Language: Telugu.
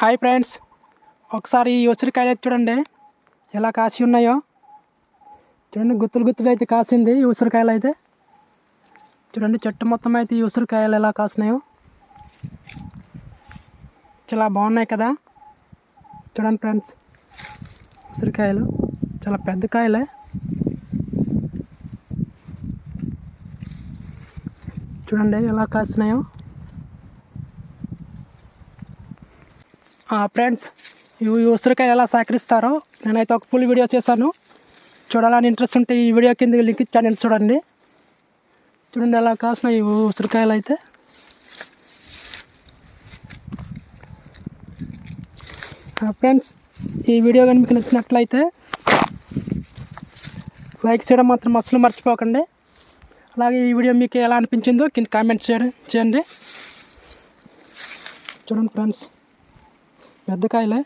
Hi friends. ఒకసారి ఈ ఉసిరికాయలు అయితే చూడండి. ఎలా కాసి ఉన్నాయో. చూడండి గుత్తులు గుత్తులు అయితే కాసింది ఈ ఉసిరికాయలు అయితే చూడండి చెట్టు మొత్తం అయితే ఈ ఉసిరికాయలు ఎలా కాసినాయో. చాలా బాగున్నాయి కదా. చూడండి ఫ్రెండ్స్ ఉసిరికాయలు చాలా పెద్ద కాయలే. చూడండి ఎలా కాసినాయో. ఫ్రెండ్స్ ఇవి ఉసిరికాయ ఎలా సహకరిస్తారో నేనైతే ఒక ఫుల్ వీడియో చేశాను. చూడాలని ఇంట్రెస్ట్ ఉంటే ఈ వీడియో కింద లింక్ ఇచ్చాను చూడండి. చూడండి ఎలా కాసిన ఈ ఉసిరికాయలు అయితే. ఫ్రెండ్స్ ఈ వీడియో కానీ మీకు నచ్చినట్లయితే లైక్ చేయడం మాత్రం అసలు మర్చిపోకండి. అలాగే ఈ వీడియో మీకు ఎలా అనిపించిందో కింద కామెంట్ చేయడం. చేయండి చూడండి ఫ్రెండ్స్ పెద్ద కాయలే